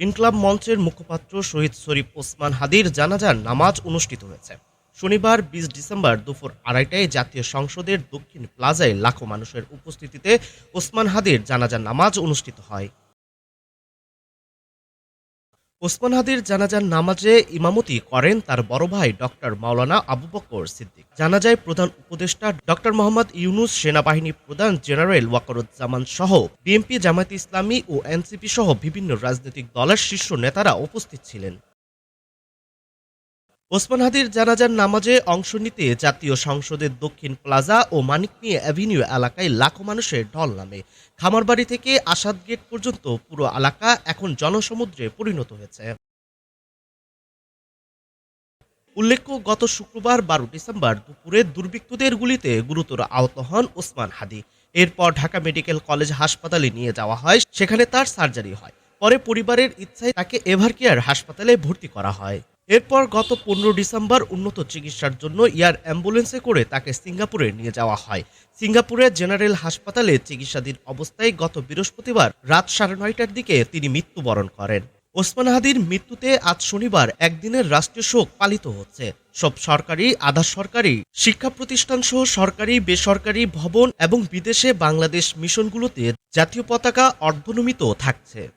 ইনকলাব মঞ্চের মুখপাত্র শহীদ শরীফ ওসমান হাদির জানাজার নামাজ অনুষ্ঠিত হয়েছে। শনিবার, বিশ ডিসেম্বর দুপুর আড়াইটায় জাতীয় সংসদের দক্ষিণ প্লাজায় লাখো মানুষের উপস্থিতিতে ওসমান হাদির জানাজার নামাজ অনুষ্ঠিত হয়। ওসমান হাদির জানাজার নামাজে ইমামতি করেন তার বড় ভাই ডক্টর মাওলানা আবু বকর সিদ্দিক। জানাজায় প্রধান উপদেষ্টা ডক্টর মোহাম্মদ ইউনুস, সেনাবাহিনী প্রধান জেনারেল ওয়াকরুজ্জামান সহ বিএনপি, জামায়াত ইসলামী ও এনসিপি সহ বিভিন্ন রাজনৈতিক দলের শীর্ষ নেতারা উপস্থিত ছিলেন। ওসমান হাদির জানাজার নামাজে অংশ নিতে জাতীয় সংসদের দক্ষিণ প্লাজা ও মানিক মিয়া অ্যাভিনিউ এলাকায় লাখো মানুষের ঢল নামে। খামারবাড়ি থেকে আসাদ গেট পর্যন্ত পুরো এলাকা এখন জনসমুদ্রে পরিণত হয়েছে। উল্লেখ্য, গত শুক্রবার বারো ডিসেম্বর দুপুরে দুর্বৃত্তদের গুলিতে গুরুতর আহত হন ওসমান হাদি। এরপর ঢাকা মেডিকেল কলেজ হাসপাতালে নিয়ে যাওয়া হয়, সেখানে তার সার্জারি হয়। পরে পরিবারের ইচ্ছায় তাকে এভারকেয়ার হাসপাতালে ভর্তি করা হয়। এরপর গত পনেরো ডিসেম্বর উন্নত চিকিৎসার জন্য এয়ার অ্যাম্বুলেন্সে করে তাকে সিঙ্গাপুরে নিয়ে যাওয়া হয়। সিঙ্গাপুরের জেনারেল হাসপাতালে চিকিৎসাধীন অবস্থায় গত বৃহস্পতিবার রাত সাড়ে নয়টার দিকে তিনি মৃত্যুবরণ করেন। ওসমান হাদির মৃত্যুতে আজ শনিবার একদিনের রাষ্ট্রীয় শোক পালিত হচ্ছে। সব সরকারি, আধা সরকারি, শিক্ষা প্রতিষ্ঠান সহ সরকারি, বেসরকারি ভবন এবং বিদেশে বাংলাদেশ মিশনগুলোতে জাতীয় পতাকা অর্ধনমিত থাকছে।